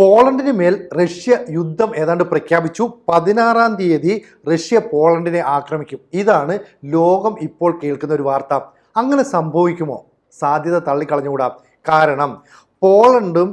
പോളണ്ടിന് മേൽ റഷ്യ യുദ്ധം ഏതാണ്ട് പ്രഖ്യാപിച്ചു. പതിനാറാം തീയതി റഷ്യ പോളണ്ടിനെ ആക്രമിക്കും. ഇതാണ് ലോകം ഇപ്പോൾ കേൾക്കുന്ന ഒരു വാർത്ത. അങ്ങനെ സംഭവിക്കുമോ? സാധ്യത തള്ളിക്കളഞ്ഞുകൂടാ. കാരണം പോളണ്ടും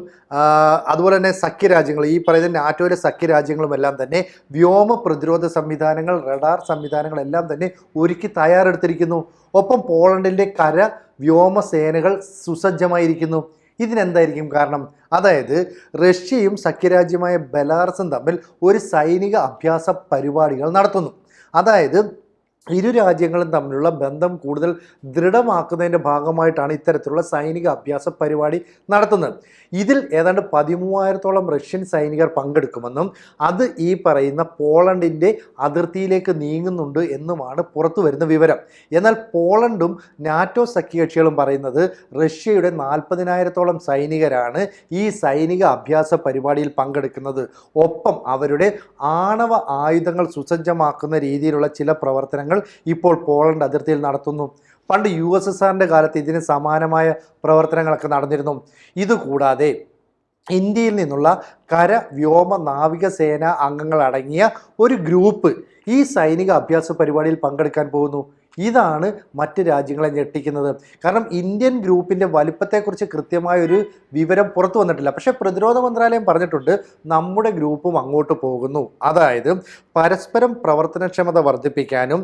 അതുപോലെ തന്നെ സഖ്യരാജ്യങ്ങൾ ഈ പറയുന്ന നാറ്റോയിലെ സഖ്യരാജ്യങ്ങളും എല്ലാം തന്നെ വ്യോമ പ്രതിരോധ സംവിധാനങ്ങൾ റഡാർ സംവിധാനങ്ങൾ എല്ലാം തന്നെ ഒരുക്കി തയ്യാറെടുത്തിരിക്കുന്നു. ഒപ്പം പോളണ്ടിന്റെ കര വ്യോമസേനകൾ സുസജ്ജമായിരിക്കുന്നു. ഇതിനെന്തായിരിക്കും കാരണം? അതായത് റഷ്യയും സഖ്യരാജ്യമായ ബെലാറസും തമ്മിൽ ഒരു സൈനിക അഭ്യാസ പരിപാടികൾ നടത്തുന്നു. അതായത് ഇരു രാജ്യങ്ങളും തമ്മിലുള്ള ബന്ധം കൂടുതൽ ദൃഢമാക്കുന്നതിന്റെ ഭാഗമായിട്ടാണ് ഇത്തരത്തിലുള്ള സൈനിക അഭ്യാസ പരിപാടി നടത്തുന്നത്. ഇതിൽ ഏതാണ്ട് പതിമൂവായിരത്തോളം റഷ്യൻ സൈനികർ പങ്കെടുക്കുമെന്നും അത് ഈ പറയുന്ന പോളണ്ടിന്റെ അതിർത്തിയിലേക്ക് നീങ്ങുന്നുണ്ട് എന്നുമാണ് പുറത്തു വരുന്ന വിവരം. എന്നാൽ പോളണ്ടും നാറ്റോ സഖ്യകക്ഷികളും പറയുന്നത് റഷ്യയുടെ നാൽപ്പതിനായിരത്തോളം സൈനികരാണ് ഈ സൈനിക അഭ്യാസ പരിപാടിയിൽ പങ്കെടുക്കുന്നത്. ഒപ്പം അവരുടെ ആണവ ആയുധങ്ങൾ സുസജ്ജമാക്കുന്ന രീതിയിലുള്ള ചില പ്രവർത്തനങ്ങൾ ഇപ്പോൾ പോളണ്ട് അതിർത്തിയിൽ നടത്തുന്നു. പണ്ട് യു എസ് എസ് ആറിന്റെ കാലത്ത് ഇതിന് സമാനമായ പ്രവർത്തനങ്ങളൊക്കെ നടന്നിരുന്നു. ഇതുകൂടാതെ ഇന്ത്യയിൽ നിന്നുള്ള കര വ്യോമ നാവികസേന അംഗങ്ങളടങ്ങിയ ഒരു ഗ്രൂപ്പ് ഈ സൈനിക അഭ്യാസ പരിപാടിയിൽ പങ്കെടുക്കാൻ പോകുന്നു. ഇതാണ് മറ്റ് രാജ്യങ്ങളെ ഞെട്ടിക്കുന്നത്. കാരണം ഇന്ത്യൻ ഗ്രൂപ്പിന്റെ വലുപ്പത്തെക്കുറിച്ച് കൃത്യമായ ഒരു വിവരം പുറത്തു വന്നിട്ടില്ല. പക്ഷേ പ്രതിരോധ മന്ത്രാലയം പറഞ്ഞിട്ടുണ്ട് നമ്മുടെ ഗ്രൂപ്പും അങ്ങോട്ട് പോകുന്നു. അതായത് പരസ്പരം പ്രവർത്തനക്ഷമത വർദ്ധിപ്പിക്കാനും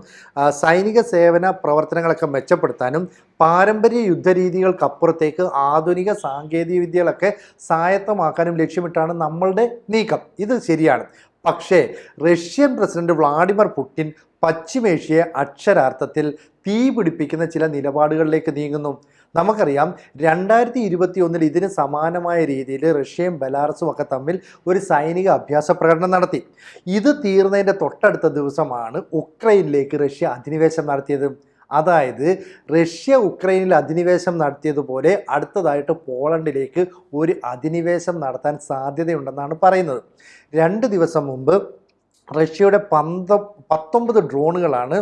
സൈനിക സേവന പ്രവർത്തനങ്ങളൊക്കെ മെച്ചപ്പെടുത്താനും പാരമ്പര്യ യുദ്ധരീതികൾക്കപ്പുറത്തേക്ക് ആധുനിക സാങ്കേതിക വിദ്യകളൊക്കെ സ്വായത്തമാക്കാനും ലക്ഷ്യമിട്ടാണ് നമ്മളുടെ നീക്കം. ഇത് ശരിയാണ്. പക്ഷേ റഷ്യൻ പ്രസിഡന്റ് വ്ളാഡിമിർ പുടിൻ പശ്ചിമേഷ്യയെ അക്ഷരാർത്ഥത്തിൽ തീ പിടിപ്പിക്കുന്ന ചില നിലപാടുകളിലേക്ക് നീങ്ങുന്നു. നമുക്കറിയാം രണ്ടായിരത്തി ഇരുപത്തി ഒന്നിൽ ഇതിന് സമാനമായ രീതിയിൽ റഷ്യയും ബെലാറസും ഒക്കെ തമ്മിൽ ഒരു സൈനിക അഭ്യാസ പ്രകടനം നടത്തി. ഇത് തീർന്നതിന്റെ തൊട്ടടുത്ത ദിവസമാണ് ഉക്രൈനിലേക്ക് റഷ്യ അധിനിവേശം നടത്തിയത്. അതായത് റഷ്യ ഉക്രൈനിൽ അധിനിവേശം നടത്തിയതുപോലെ അടുത്തതായിട്ട് പോളണ്ടിലേക്ക് ഒരു അധിനിവേശം നടത്താൻ സാധ്യതയുണ്ടെന്നാണ് പറയുന്നത്. രണ്ട് ദിവസം മുമ്പ് റഷ്യയുടെ പന്ത പത്തൊമ്പത് ഡ്രോണുകളാണ്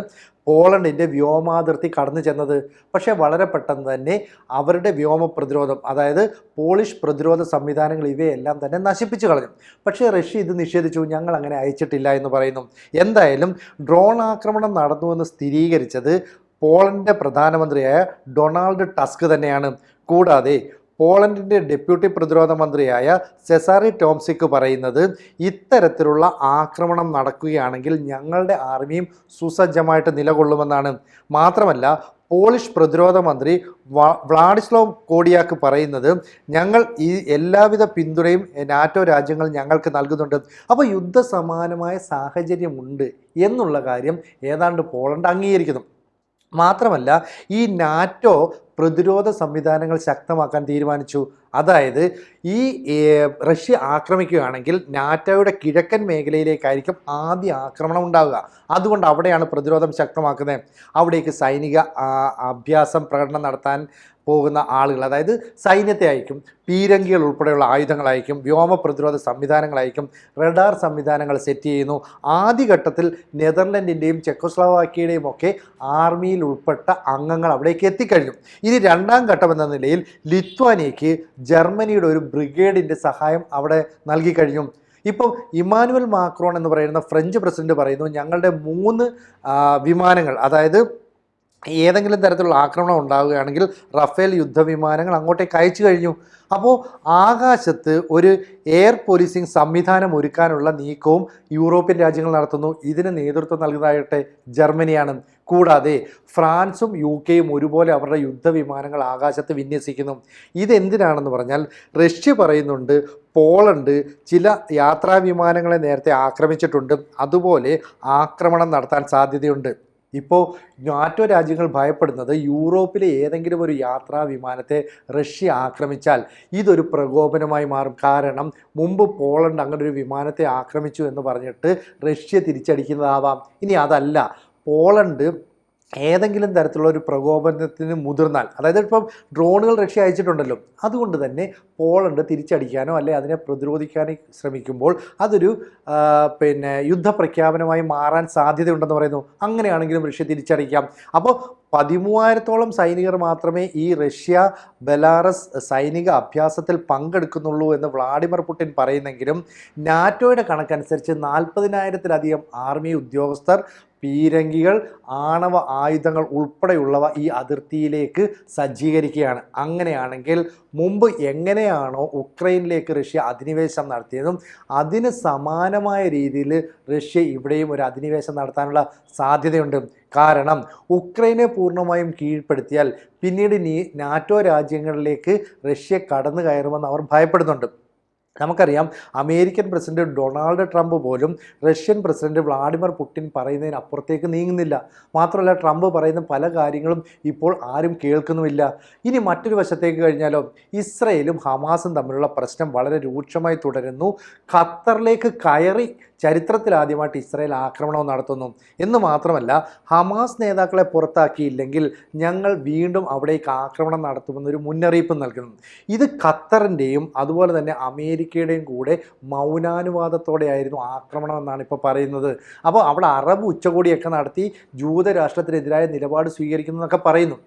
പോളണ്ടിന്റെ വ്യോമാതിർത്തി കടന്നു ചെന്നത്. പക്ഷേ വളരെ പെട്ടെന്ന് തന്നെ അവരുടെ വ്യോമ പ്രതിരോധം അതായത് പോളിഷ് പ്രതിരോധ സംവിധാനങ്ങൾ ഇവയെല്ലാം തന്നെ നശിപ്പിച്ചു കളഞ്ഞു. പക്ഷേ റഷ്യ ഇത് നിഷേധിച്ചു ഞങ്ങൾ അങ്ങനെ അയച്ചിട്ടില്ല എന്ന് പറയുന്നു. എന്തായാലും ഡ്രോൺ ആക്രമണം നടന്നുവെന്ന് സ്ഥിരീകരിച്ചത് പോളണ്ടിന്റെ പ്രധാനമന്ത്രിയായ ഡൊണാൾഡ് ടസ്ക് തന്നെയാണ്. കൂടാതെ പോളണ്ടിന്റെ ഡെപ്യൂട്ടി പ്രതിരോധ മന്ത്രിയായ സെസാറി ടോംസിക്ക് പറയുന്നത് ഇത്തരത്തിലുള്ള ആക്രമണം നടക്കുകയാണെങ്കിൽ ഞങ്ങളുടെ ആർമിയും സുസജ്ജമായിട്ട് നിലകൊള്ളുമെന്നാണ്. മാത്രമല്ല പോളിഷ് പ്രതിരോധ മന്ത്രി വ്ളാഡിസ്ലോ കോഡിയാക്ക് പറയുന്നത് ഞങ്ങൾ ഈ എല്ലാവിധ പിന്തുണയും നാറ്റോ രാജ്യങ്ങൾ ഞങ്ങൾക്ക് നൽകുന്നുണ്ട്. അപ്പോൾ യുദ്ധസമാനമായ സാഹചര്യമുണ്ട് എന്നുള്ള കാര്യം ഏതാണ്ട് പോളണ്ട് അംഗീകരിക്കുന്നു. മാത്രമല്ല ഈ നാറ്റോ പ്രതിരോധ സംവിധാനങ്ങൾ ശക്തമാക്കാൻ തീരുമാനിച്ചു. അതായത് ഈ റഷ്യ ആക്രമിക്കുകയാണെങ്കിൽ നാറ്റോയുടെ കിഴക്കൻ മേഖലയിലേക്കായിരിക്കും ആദ്യ ആക്രമണം ഉണ്ടാവുക. അതുകൊണ്ട് അവിടെയാണ് പ്രതിരോധം ശക്തമാക്കുന്നത്. അവിടേക്ക് സൈനിക അഭ്യാസം പ്രകടനം നടത്താൻ പോകുന്ന ആളുകൾ അതായത് സൈന്യത്തെ അയക്കും പീരങ്കികൾ ഉൾപ്പെടെയുള്ള ആയുധങ്ങളായിരിക്കും വ്യോമ പ്രതിരോധ സംവിധാനങ്ങളായിരിക്കും റഡാർ സംവിധാനങ്ങൾ സെറ്റ് ചെയ്യുന്നു. ആദ്യഘട്ടത്തിൽ നെതർലൻഡിന്റെയും ചെക്കോസ്ലോവാക്കിയുടെയും ഒക്കെ ആർമിയിൽ ഉൾപ്പെട്ട അംഗങ്ങൾ അവിടേക്ക് എത്തിക്കഴിഞ്ഞു. ഇനി രണ്ടാം ഘട്ടം എന്ന നിലയിൽ ലിത്വാനിയയ്ക്ക് ജർമ്മനിയുടെ ഒരു ബ്രിഗേഡിന്റെ സഹായം അവിടെ നൽകിക്കഴിഞ്ഞു ഇപ്പം ഇമാനുവൽ മാക്രോൺ എന്ന് പറയുന്ന ഫ്രഞ്ച് പ്രസിഡന്റ് പറയുന്നു ഞങ്ങളുടെ മൂന്ന് വിമാനങ്ങൾ അതായത് ഏതെങ്കിലും തരത്തിലുള്ള ആക്രമണം ഉണ്ടാവുകയാണെങ്കിൽ റഫേൽ യുദ്ധവിമാനങ്ങൾ അങ്ങോട്ടേക്ക് അയച്ചു കഴിഞ്ഞു. അപ്പോൾ ആകാശത്ത് ഒരു എയർ പോലീസിംഗ് സംവിധാനം ഒരുക്കാനുള്ള നീക്കവും യൂറോപ്യൻ രാജ്യങ്ങൾ നടത്തുന്നു. ഇതിന് നേതൃത്വം നൽകുന്നതായിട്ട് ജർമ്മനിയാണ്. കൂടാതെ ഫ്രാൻസും യു കെയും ഒരുപോലെ അവരുടെ യുദ്ധവിമാനങ്ങൾ ആകാശത്ത് വിന്യസിക്കുന്നു. ഇതെന്തിനാണെന്ന് പറഞ്ഞാൽ റഷ്യ പറയുന്നുണ്ട് പോളണ്ട് ചില യാത്രാ വിമാനങ്ങളെ നേരത്തെ ആക്രമിച്ചിട്ടുണ്ട്. അതുപോലെ ആക്രമണം നടത്താൻ സാധ്യതയുണ്ട്. ഇപ്പോൾ നാറ്റോ രാജ്യങ്ങൾ ഭയപ്പെടുന്നത് യൂറോപ്പിലെ ഏതെങ്കിലും ഒരു യാത്രാ വിമാനത്തെ റഷ്യ ആക്രമിച്ചാൽ ഇതൊരു പ്രകോപനമായി മാറും. കാരണം മുമ്പ് പോളണ്ട് അങ്ങനെ ഒരു വിമാനത്തെ ആക്രമിച്ചു എന്ന് പറഞ്ഞിട്ട് റഷ്യ തിരിച്ചടിക്കുന്നതാവാം. ഇനി അതല്ല. പോളണ്ട് ഏതെങ്കിലും തരത്തിലുള്ള ഒരു പ്രകോപനത്തിന് മുതിർന്നാൽ അതായത് ഇപ്പം ഡ്രോണുകൾ റഷ്യ അയച്ചിട്ടുണ്ടല്ലോ അതുകൊണ്ട് തന്നെ പോളണ്ട് തിരിച്ചടിക്കാനോ അല്ലെ അതിനെ പ്രതിരോധിക്കാനോ ശ്രമിക്കുമ്പോൾ അതൊരു പിന്നെ യുദ്ധപ്രഖ്യാപനമായി മാറാൻ സാധ്യതയുണ്ടെന്ന് പറയുന്നു. അങ്ങനെയാണെങ്കിലും റഷ്യ തിരിച്ചടിക്കാം. അപ്പോൾ പതിമൂവായിരത്തോളം സൈനികർ മാത്രമേ ഈ റഷ്യ ബെലാറസ് സൈനിക അഭ്യാസത്തിൽ പങ്കെടുക്കുന്നുള്ളൂ എന്ന് വ്ളാഡിമിർ പുടിൻ പറയുന്നെങ്കിലും നാറ്റോയുടെ കണക്കനുസരിച്ച് നാൽപ്പതിനായിരത്തിലധികം ആർമി ഉദ്യോഗസ്ഥർ പീരങ്കികൾ ആണവ ആയുധങ്ങൾ ഉൾപ്പെടെയുള്ളവ ഈ അതിർത്തിയിലേക്ക് സജ്ജീകരിക്കുകയാണ്. അങ്ങനെയാണെങ്കിൽ മുമ്പ് എങ്ങനെയാണോ ഉക്രൈനിലേക്ക് റഷ്യ അധിനിവേശം നടത്തിയതും അതിന് സമാനമായ രീതിയിൽ റഷ്യ ഇവിടെയും ഒരു അധിനിവേശം നടത്താനുള്ള സാധ്യതയുണ്ട്. കാരണം ഉക്രൈനെ പൂർണമായും കീഴ്പ്പെടുത്തിയാൽ പിന്നീട് നാറ്റോ രാജ്യങ്ങളിലേക്ക് റഷ്യ കടന്നു കയറുമെന്ന് അവർ ഭയപ്പെടുന്നുണ്ട്. നമുക്കറിയാം അമേരിക്കൻ പ്രസിഡന്റ് ഡൊണാൾഡ് ട്രംപ് പോലും റഷ്യൻ പ്രസിഡന്റ് വ്ളാഡിമിർ പുടിൻ പറയുന്നതിന് അപ്പുറത്തേക്ക് നീങ്ങുന്നില്ല. മാത്രമല്ല ട്രംപ് പറയുന്ന പല കാര്യങ്ങളും ഇപ്പോൾ ആരും കേൾക്കുന്നുമില്ല. ഇനി മറ്റൊരു വശത്തേക്ക് കഴിഞ്ഞാലോ ഇസ്രയേലും ഹമാസും തമ്മിലുള്ള പ്രശ്നം വളരെ രൂക്ഷമായി തുടരുന്നു. ഖത്തറിലേക്ക് കയറി ചരിത്രത്തിലാദ്യമായിട്ട് ഇസ്രായേൽ ആക്രമണം നടത്തുന്നു. എന്ന് മാത്രമല്ല ഹമാസ് നേതാക്കളെ പുറത്താക്കിയില്ലെങ്കിൽ ഞങ്ങൾ വീണ്ടും അവിടേക്ക് ആക്രമണം നടത്തുമെന്നൊരു മുന്നറിയിപ്പ് നൽകുന്നു. ഇത് ഖത്തറിന്റെയും അതുപോലെ തന്നെ അമേരിക്കയുടെയും കൂടെ മൗനാനുവാദത്തോടെയായിരുന്നു ആക്രമണം എന്നാണ് ഇപ്പോൾ പറയുന്നത്. അപ്പോൾ അവിടെ അറബ് ഉച്ചകോടിയൊക്കെ നടത്തി ജൂതരാഷ്ട്രത്തിനെതിരായ നിലപാട് സ്വീകരിക്കുന്നു എന്നൊക്കെ പറയുന്നു.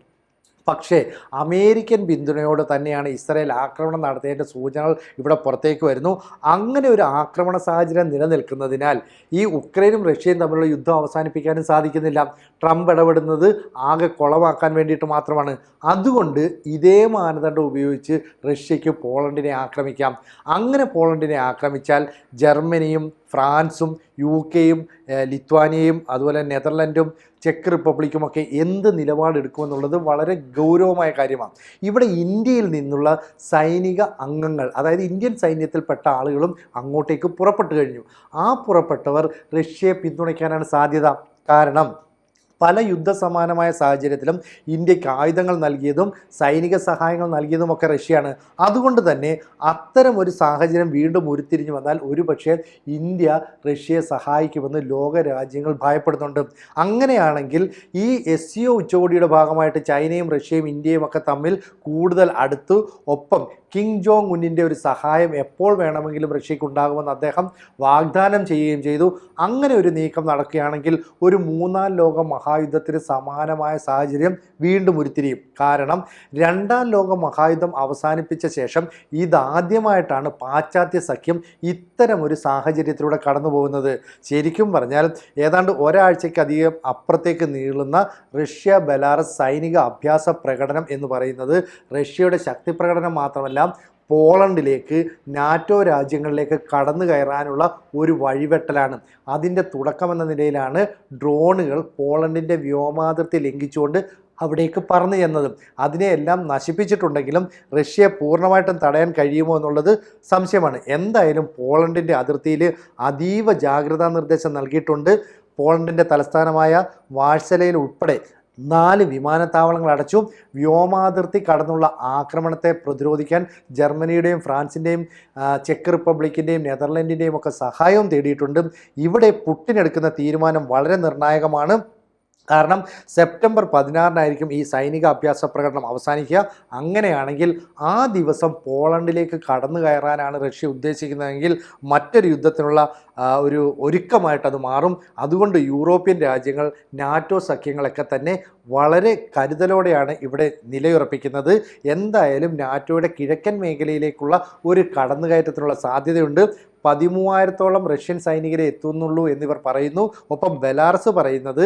പക്ഷേ അമേരിക്കൻ പിന്തുണയോട് തന്നെയാണ് ഇസ്രായേൽ ആക്രമണം നടത്തിയതിന്റെ സൂചനകൾ ഇവിടെ പുറത്തേക്ക് വരുന്നു. അങ്ങനെ ഒരു ആക്രമണ സാഹചര്യം നിലനിൽക്കുന്നതിനാൽ ഈ ഉക്രൈനും റഷ്യയും തമ്മിലുള്ള യുദ്ധം അവസാനിപ്പിക്കാനും സാധിക്കുന്നില്ല. ട്രംപ് ഇടപെടുന്നത് ആകെ കുളമാക്കാൻ വേണ്ടിയിട്ട് മാത്രമാണ്. അതുകൊണ്ട് ഇതേ മാനദണ്ഡം ഉപയോഗിച്ച് റഷ്യയ്ക്ക് പോളണ്ടിനെ ആക്രമിക്കാം. അങ്ങനെ പോളണ്ടിനെ ആക്രമിച്ചാൽ ജർമ്മനിയും ഫ്രാൻസും യു കെയും ലിത്വാനിയയും അതുപോലെ നെതർലൻഡും ചെക്ക് റിപ്പബ്ലിക്കുമൊക്കെ എന്ത് നിലപാടെടുക്കുമെന്നുള്ളത് വളരെ ഗൗരവമായ കാര്യമാണ്. ഇവിടെ ഇന്ത്യയിൽ നിന്നുള്ള സൈനിക അംഗങ്ങൾ അതായത് ഇന്ത്യൻ സൈന്യത്തിൽപ്പെട്ട ആളുകളും അങ്ങോട്ടേക്ക് പുറപ്പെട്ടു കഴിഞ്ഞു. ആ പുറപ്പെട്ടവർ റഷ്യയെ പിന്തുണയ്ക്കാനാണ് സാധ്യത. കാരണം പല യുദ്ധസമാനമായ സാഹചര്യത്തിലും ഇന്ത്യയ്ക്ക് ആയുധങ്ങൾ നൽകിയതും സൈനിക സഹായങ്ങൾ നൽകിയതുമൊക്കെ റഷ്യയാണ്. അതുകൊണ്ട് തന്നെ അത്തരം ഒരു സാഹചര്യം വീണ്ടും ഉരുത്തിരിഞ്ഞു വന്നാൽ ഒരുപക്ഷെ ഇന്ത്യ റഷ്യയെ സഹായിക്കുമെന്ന് ലോക രാജ്യങ്ങൾ ഭയപ്പെടുന്നുണ്ട്. അങ്ങനെയാണെങ്കിൽ ഈ എസ് സി ഒ ഉച്ചകോടിയുടെ ഭാഗമായിട്ട് ചൈനയും റഷ്യയും ഇന്ത്യയും ഒക്കെ തമ്മിൽ കൂടുതൽ അടുത്തു. ഒപ്പം കിങ് ജോങ് ഉന്നിന്റെ ഒരു സഹായം എപ്പോൾ വേണമെങ്കിലും റഷ്യയ്ക്ക് ഉണ്ടാകുമെന്ന് അദ്ദേഹം വാഗ്ദാനം ചെയ്യുകയും ചെയ്തു. അങ്ങനെ ഒരു നീക്കം നടക്കുകയാണെങ്കിൽ ഒരു മൂന്നാം ലോക മഹായുദ്ധത്തിന് സമാനമായ സാഹചര്യം വീണ്ടും ഉരുത്തിരിയും. കാരണം രണ്ടാം ലോക മഹായുദ്ധം അവസാനിപ്പിച്ച ശേഷം ഇതാദ്യമായിട്ടാണ് പാശ്ചാത്യ സഖ്യം ഇത്തരം ഒരു സാഹചര്യത്തിലൂടെ കടന്നു പോകുന്നത് ശരിക്കും പറഞ്ഞാൽ ഏതാണ്ട് ഒരാഴ്ചയ്ക്കധികം അപ്പുറത്തേക്ക് നീളുന്ന റഷ്യ ബെലാറസ് സൈനിക അഭ്യാസ പ്രകടനം എന്ന് പറയുന്നത് റഷ്യയുടെ ശക്തി പ്രകടനം മാത്രമല്ല പോളണ്ടിലേക്ക് നാറ്റോ രാജ്യങ്ങളിലേക്ക് കടന്നു കയറാനുള്ള ഒരു വഴിവെട്ടലാണ്. അതിന്റെ തുടക്കമെന്ന നിലയിലാണ് ഡ്രോണുകൾ പോളണ്ടിന്റെ വ്യോമാതിർത്തി ലംഘിച്ചുകൊണ്ട് അവിടേക്ക് പറന്നു ചെന്നതും. അതിനെയെല്ലാം നശിപ്പിച്ചിട്ടുണ്ടെങ്കിലും റഷ്യയെ പൂർണമായിട്ടും തടയാൻ കഴിയുമോ എന്നുള്ളത് സംശയമാണ്. എന്തായാലും പോളണ്ടിന്റെ അതിർത്തിയിൽ അതീവ ജാഗ്രതാ നിർദ്ദേശം നൽകിയിട്ടുണ്ട്. പോളണ്ടിന്റെ തലസ്ഥാനമായ വാഴ്സലയിൽ ഉൾപ്പെടെ നാല് വിമാനത്താവളങ്ങൾ അടച്ചു. വ്യോമാതിർത്തി കടന്നുള്ള ആക്രമണത്തെ പ്രതിരോധിക്കാൻ ജർമ്മനിയുടെയും ഫ്രാൻസിന്റെയും ചെക്ക് റിപ്പബ്ലിക്കിന്റെയും നെതർലൻഡിന്റെയും ഒക്കെ സഹായവും തേടിയിട്ടുണ്ട്. ഇവിടെ പുട്ടിനെടുക്കുന്ന തീരുമാനം വളരെ നിർണായകമാണ്. കാരണം സെപ്റ്റംബർ പതിനാറിനായിരിക്കും ഈ സൈനിക അഭ്യാസ പ്രകടനം അവസാനിക്കുക. അങ്ങനെയാണെങ്കിൽ ആ ദിവസം പോളണ്ടിലേക്ക് കടന്നു കയറാനാണ് റഷ്യ ഉദ്ദേശിക്കുന്നതെങ്കിൽ മറ്റൊരു യുദ്ധത്തിനുള്ള ഒരു ഒരുക്കമായിട്ട് അത് മാറും. അതുകൊണ്ട് യൂറോപ്യൻ രാജ്യങ്ങൾ നാറ്റോ സഖ്യങ്ങളൊക്കെ തന്നെ വളരെ കരുതലോടെയാണ് ഇവിടെ നിലയുറപ്പിക്കുന്നത്. എന്തായാലും നാറ്റോയുടെ കിഴക്കൻ മേഖലയിലേക്കുള്ള ഒരു കടന്നുകയറ്റത്തിനുള്ള സാധ്യതയുണ്ട്. പതിമൂവായിരത്തോളം റഷ്യൻ സൈനികരെ എത്തുന്നുള്ളൂ എന്നിവർ പറയുന്നു. ഒപ്പം ബെലാറസ് പറയുന്നത്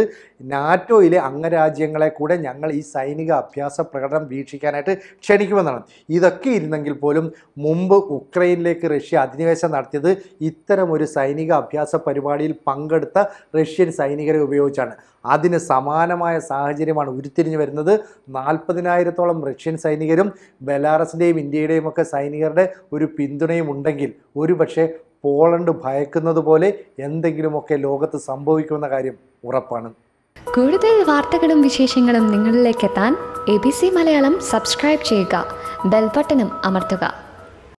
നാറ്റോയിലെ അംഗരാജ്യങ്ങളെ കൂടെ ഞങ്ങൾ ഈ സൈനിക അഭ്യാസ പ്രകടനം വീക്ഷിക്കാനായിട്ട് ക്ഷണിക്കുമെന്നാണ്. ഇതൊക്കെ ഇരുന്നെങ്കിൽ പോലും മുമ്പ് ഉക്രൈനിലേക്ക് റഷ്യ അധിനിവേശം നടത്തിയത് ഇത്തരം ഒരു സൈനിക അഭ്യാസ പരിപാടിയിൽ പങ്കെടുത്ത റഷ്യൻ സൈനികരെ ഉപയോഗിച്ചാണ്. അതിന് സമാനമായ സാഹചര്യമാണ് ഉരുത്തിരിഞ്ഞു വരുന്നത്. നാൽപ്പതിനായിരത്തോളം റഷ്യൻ സൈനികരും ബെലാറസിന്റെയും ഇന്ത്യയുടെയും ഒക്കെ സൈനികരുടെ ഒരു പിന്തുണയും ഉണ്ടെങ്കിൽ ഒരുപക്ഷെ പോളണ്ട് ഭയക്കുന്നത് പോലെ എന്തെങ്കിലുമൊക്കെ ലോകത്ത് സംഭവിക്കുമെന്ന കാര്യം ഉറപ്പാണ്. കൂടുതൽ വാർത്തകളും വിശേഷങ്ങളും നിങ്ങളിലേക്ക് എത്താൻ A B C Malayalam subscribe ചെയ്യുക. ബെൽബട്ടനും അമർത്തുക.